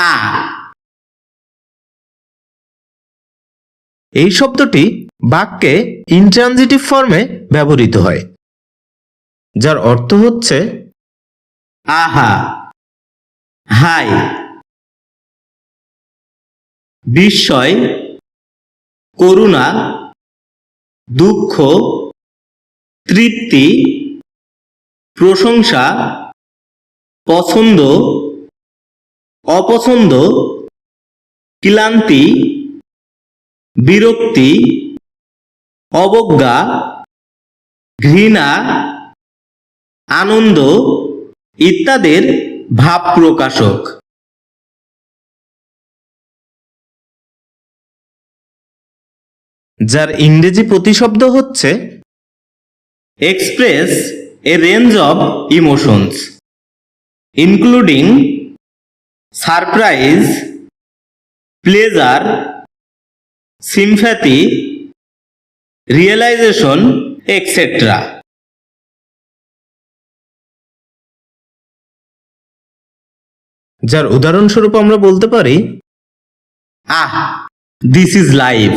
আ। এই শব্দটি বাক্যে ইনট্রানজিটিভ ফর্মে ব্যবহৃত হয়, যার অর্থ হচ্ছে আহা, হাই, বিস্ময়, করুণা, দুঃখ, তৃপ্তি, প্রশংসা, পছন্দ অপছন্দ, ক্লান্তি, বিরক্তি, অবজ্ঞা, ঘৃণা, আনন্দ ইত্যাদির ভাব প্রকাশক। যার ইংরেজি প্রতিশব্দ হচ্ছে express, a range of emotions including surprise pleasure sympathy realisation etcetera যার উদাহরণস্বরূপ আমরা বলতে পারি আহ দিস ইজ লাইফ